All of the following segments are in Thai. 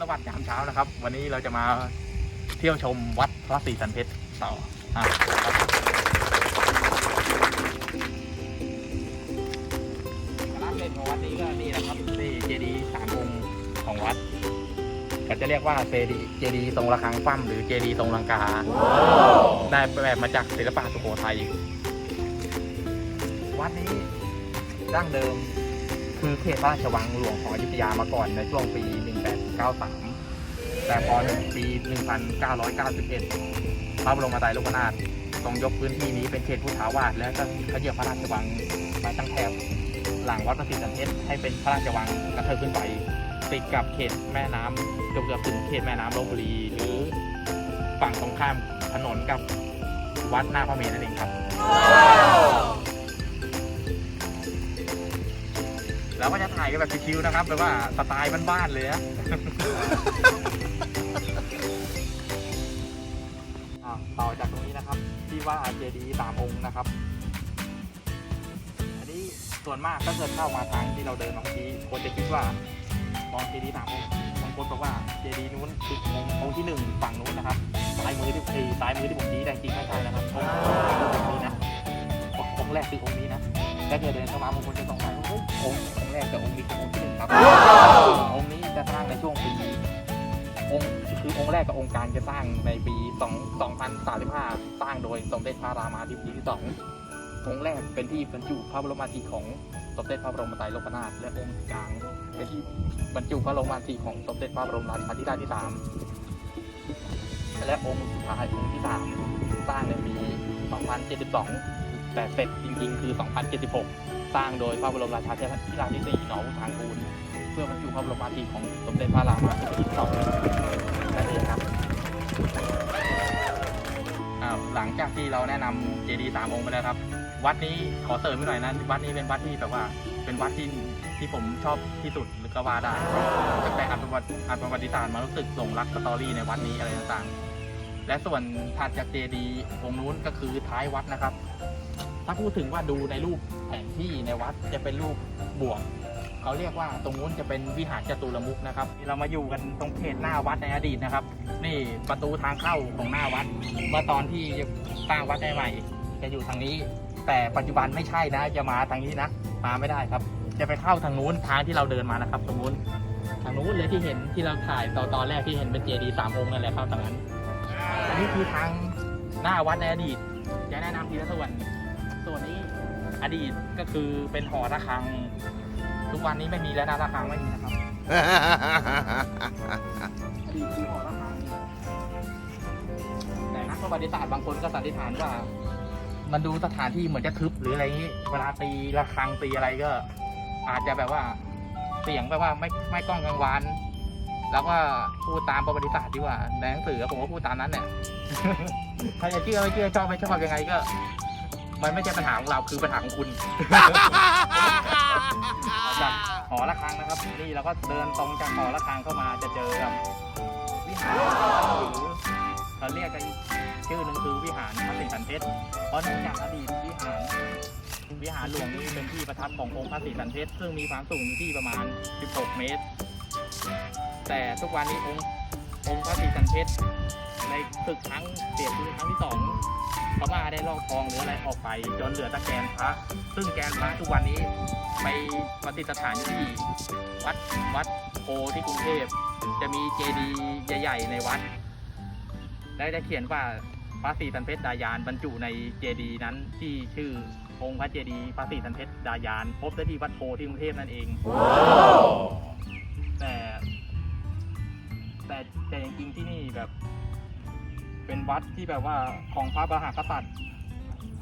สวัสดิ์ยามเช้านะครับ วันนี้เราจะมาเที่ยวชมวัดพระศรีสันเพชรต่ออะครับร้านเด่นของวัดนี้ก็นี่นะครับนี่เจดีย์สามองค์ของวัดก็จะเรียกว่าเจดีย์เจดีย์ทรงระฆังปั้มหรือเจดีย์ทรงลังกา ได้แบบมาจากศิลปะสุโขทัยวัดนี้ดั้งเดิมคือเขตพระราชวังหลวงของอยุธยามาก่อนในช่วงปี 1893 แต่พอถึงปี 1991 พระบรมไตรโลกนาถทรงยกพื้นที่นี้เป็นเขตพุทธาวาสและก็ขยับพระราชวังมาตั้งแถบหลังวัดพระศรีสันเพชรให้เป็นพระราชวังกระเทิบขึ้นไปติดกับเขตแม่น้ำเกือบถึงเขตแม่น้ำลบบุรี หรือฝั่งตรงข้ามถนนกับวัดหน้าพระเมรุนั่นเองครับ แล้วก็จะถ่ายกันแบบชิวๆนะครับแบบว่าสไตล์บ้านๆเลยนะ อะต่อจากตรงนี้นะครับ ที่ว่าเจดีย์สามองค์นะครับ อันนี้ส่วนมากถ้าเกิดเข้ามาทางที่เราเดินมาเมื่อกี้คนจะคิดว่ามองเจดีย์สามองค์บางคนบอกว่าเจดีย์นู้นคือองค์องค์ที่หนึ่งฝั่งนู้นนะครับซ้ายมือที่เอ้ยซ้ายมือที่ผมชี้แต่จริงไม่ใช่นะครับองค์องค์นี้นะองค์แรกคือองค์นี้นะถ้าเกิดเดินเข้ามาบางคนจะสงสัยว่าเฮ้ยองค์ องค์แรกกับองค์กลารจะสร้างในปี 2 2035 สร้างโดยสมเด็จพระรามาธิบดีที่สององค์แรกเป็นที่บรรจุพระบรมอัฐิของสมเด็จพระบรมไตรโลกนาถและองค์กลางเป็นที่บรรจุพระบรมอัฐิของสมเด็จพระบรมราชาธิราชที่สามและองค์สุดท้ายองค์ที่สามสร้างในปี 2072 แต่เสร็จจริงๆ คือ 2076 สร้างโดยพระบรมราชาธิราชที่สี่หนองทางคูล เพื่อบรรจุพระบรมราชินีของสมเด็จพระรามาธิบดีที่สอง หลังจากที่เราแนะนำเจดีย์สามองค์ไปแล้วครับ วัดนี้ขอเสริมไปหน่อยนะวัดนี้เป็นวัดที่แบบว่า เป็นวัดที่ที่ผมชอบที่สุดหรือก็ว่าได้ตั้งแต่อ่านประวัติอ่านประวัติศาสตร์มารู้สึกหลงรักสตอรี่ในวัดนี้อะไรต่างๆ และส่วนถัดจากเจดีย์องค์นู้นก็คือท้ายวัดนะครับ ถ้าพูดถึงว่าดูในรูปแผนที่ในวัดจะเป็นรูปบวก เขาเรียกว่าตรงนู้นจะเป็นวิหารจตุรมุขนะครับ เรามาอยู่กันตรงเขตหน้าวัดในอดีตนะครับ นี่ประตูทางเข้าของหน้าวัด เมื่อตอนที่สร้างวัดได้ใหม่จะอยู่ทางนี้ แต่ปัจจุบันไม่ใช่นะจะมาทางนี้นะมาไม่ได้ครับ จะไปเข้าทางนู้นทางที่เราเดินมานะครับ ตรงนู้นทางนู้นเลยที่เห็นที่เราถ่ายตอนตอนแรกที่เห็นเป็นเจดีสามองค์นั่นแหละเข้าทางนั้น อันนี้คือทางหน้าวัดในอดีตจะแนะนำทีละส่วนส่วนนี้อดีตก็คือเป็นหอระฆัง ทุกวันนี้ไม่มีแล้วนะระฆังไม่มีนะครับอดีตคือหอระฆังแต่นักประวัติศาสตร์บางคนก็สันนิษฐานว่า มันดูสถานที่เหมือนจะทึบหรืออะไรนี้ เวลาตีระฆังตีอะไรก็ อาจจะแบบว่า เสียงแบบว่าไม่ไม่ก้องกังวานแล้วก็พูดตามประวัติศาสตร์ดีกว่าในหนังสือผมก็พูดตามนั้นเนี่ยใครจะเชื่อไม่เชื่อชอบไม่ชอบยังไงก็ มันไม่ใช่ปัญหาของเราคือปัญหาของคุณ จากหอระฆังนะครับ นี่เราก็เดินตรงจากหอระฆังเข้ามาจะเจอกับวิหารหรือเขาเรียกกันอีกชื่อหนึ่งคือวิหารพระศรีสันเพชรเพราะเนื่องจากอดีตวิหาร วิหารหลวงนี้เป็นที่ประทับขององค์พระศรีสันเพชรซึ่งมีความสูงอยู่ที่ประมาณ 16 เมตร แต่ทุกวันนี้องค์องค์พระศรีสันเพชรในศึกครั้งเสียชีวิตครั้งที่สอง พม่าได้ลอกทองหรืออะไรออกไป จนเหลือแตะแกนพระ ซึ่งแกนพระทุกวันนี้ไปประดิษฐานอยู่ที่วัดวัดโพที่กรุงเทพจะมีเจดีย์ใหญ่ ๆ ในวัด ได้ได้เขียนว่าพระศรีสันเพชรดายานบรรจุในเจดีย์นั้นที่ชื่อองค์พระเจดีย์พระศรีสันเพชรดายาน พบได้ที่วัดโพที่กรุงเทพนั่นเอง แต่แต่แต่จริงๆที่นี่แบบ เป็นวัดที่แบบว่าของพระมหากษัตริย์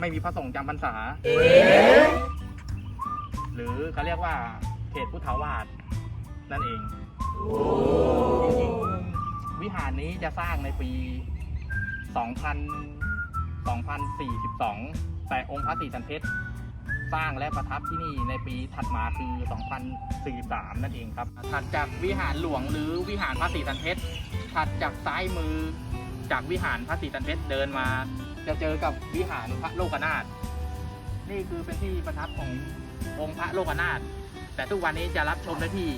ไม่มีพระสงฆ์จำพรรษา หรือเขาเรียกว่าเขตพุทธาวาสนั่นเองจริงๆวิหารนี้จะสร้างในปี 2000 2042 แต่องค์พระศรีสันเพชรสร้างและประทับที่นี่ในปีถัดมาคือ 2043 นั่นเองครับ ถัดจากวิหารหลวงหรือวิหารพระศรีสันเพชรถัดจากซ้ายมือ จากวิหารพระศรีสันเพชรเดินมา จะเจอกับวิหารพระโลกนาถนี่คือเป็นที่ประทับขององค์พระโลกนาถแต่ทุกวันนี้จะรับชมได้ที่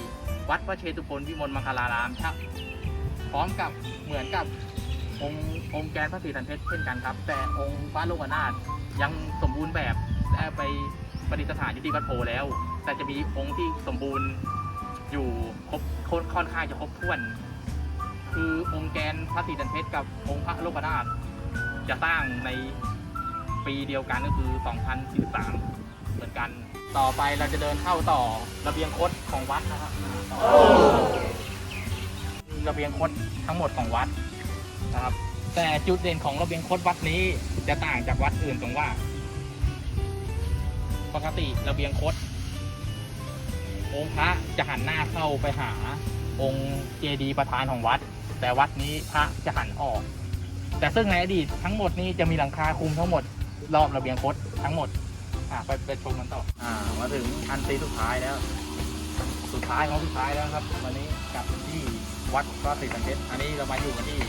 วัดพระเชตุพนวิมลมังคลารามชะพร้อมกับเหมือนกับองค์องค์แกนพระศรีสันเพชรเช่นกันครับ แต่องค์พระโลกนาถยังสมบูรณ์แบบและไปประดิษฐานอยู่ที่วัดโพแล้ว แต่จะมีองค์ที่สมบูรณ์อยู่ครบค่นค่อนข้างจะครบถ้วน คือองค์แกนพระศรีสันเพชรกับองค์พระโลกนาถจะสร้างในปีเดียวกันก็คือ 2043 เหมือนกัน ต่อไปเราจะเดินเข้าต่อระเบียงคดของวัดนะครับระเบียงคดทั้งหมดของวัดนะครับ แต่จุดเด่นของระเบียงคดวัดนี้จะต่างจากวัดอื่นตรงว่า ปกติระเบียงคดองค์พระจะหันหน้าเข้าไปหาองค์เจดีย์ประธานของวัด แต่วัดนี้พระจะหันออก แต่ซึ่งในอดีตทั้งหมดนี้จะมีหลังคาคุมทั้งหมด รอบระเบียงคดทั้งหมดอ่าไปไปชมกันต่ออ่ามาถึงอันตีสุดท้ายแล้ว สุดท้ายของสุดท้ายแล้วครับ วันนี้กลับที่วัดพระศรีสันเพชรอันนี้เรามาอยู่กันที่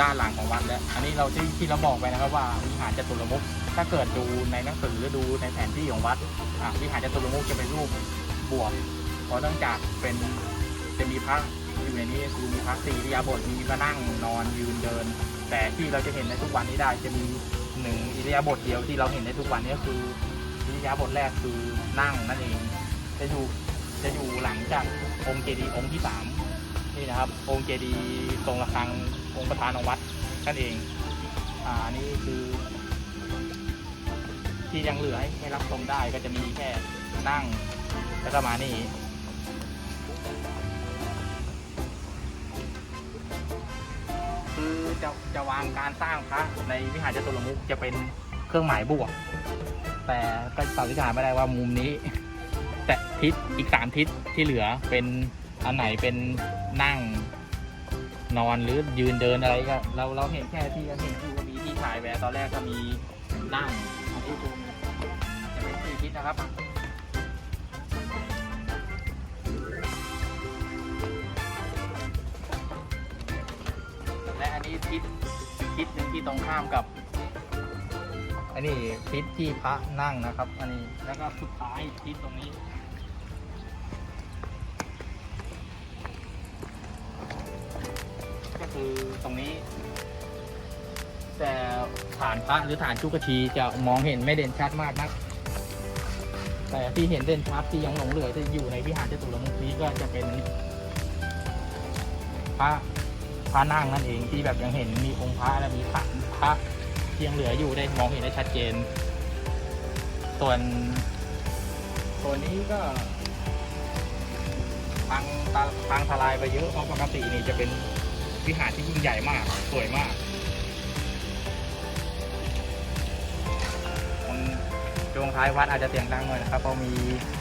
ด้านหลังของวัดแล้ว อันนี้เราที่ที่เราบอกไปนะครับว่าวิหารจตุรมุขถ้าเกิดดูในหนังสือหรือดูในแผนที่ของวัดอ่าวิหารจตุรมุขจะเป็นรูปบวกเพราะเนื่องจากเป็นจะมีพระ อยู่ในนี้คือมีพระสี่อิริยาบถมีมานั่งนอนยืนเดิน แต่ที่เราจะเห็นในทุกวันนี้ได้จะมีหนึ่งอิริยาบถเดียวที่เราเห็นในทุกวันนี้คืออิริยาบถแรกคือนั่งนั่นเอง จะอยู่จะอยู่หลังจากองค์เจดีย์องค์ที่สามนี่นะครับ องค์เจดีย์ทรงระฆังองค์ประธานของวัดนั่นเองอ่าอันนี้คือ ที่ยังเหลือให้ให้รับชมได้ก็จะมีแค่นั่งแล้วก็มานี่ คือจะจะวางการสร้างพระในวิหารจตุรมุขจะเป็นเครื่องหมายบวก แต่ก็สันนิษฐานไม่ได้ว่ามุมนี้ แต่ทิศอีกสามทิศที่เหลือเป็นอันไหนเป็นนั่งนอนหรือยืนเดินอะไรก็เราเราเห็นแค่ที่เราเห็นคือว่ามีที่ถ่ายแววตอนแรกก็มีนั่งอันนี้คือจะเป็นสี่ทิศนะครับ ทิศอีกทิศหนึ่งที่ตรงข้ามกับ อันนี้ทิศที่พระนั่งนะครับ อันนี้แล้วก็สุดท้ายทิศตรงนี้ ก็คือตรงนี้ แต่ฐานพระหรือฐานชุกชีจะมองเห็นไม่เด่นชัดมากนักแต่ที่เห็นเด่นชัดที่ยังหลงเหลือจะอยู่ในวิหารจตุรมุขนี้ก็จะเป็นพระ พระนั่งนั่นเองที่แบบยังเห็นมีองค์พระและมีพระที่ยังเหลืออยู่ได้มองเห็นได้ชัดเจน ส่วนตัวนนี้ก็พังตาพังทลายไปเยอะเพราะปกตินี่จะเป็นวิหารที่ยิ่งใหญ่มากสวยมากตรงช่วงท้ายวัดอาจจะเสียงดังหน่อยนะครับเพราะมี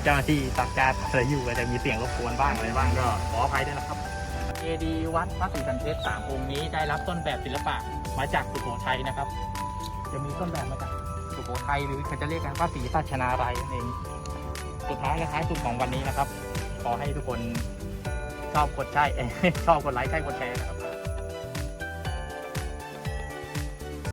เจ้าหน้าที่ตักการอะไรอยู่อาจจะมีเสียงรบกวนบ้างอะไรบ้างก็ขออภัยด้วยนะครับ เจดีย์วัดพระศรีสันเพชรสามองค์นี้ได้รับต้นแบบศิลปะมาจากสุโขทัยนะครับ จะมีต้นแบบมาจากสุโขทัยหรือเขาจะเรียกกันว่าศรีสัชนาลัยนั่นเองสุดท้ายและท้ายสุดของวันนี้นะครับ ขอให้ทุกคนชอบกดใช่ชอบกดไลค์ใช่กดแชร์นะครับ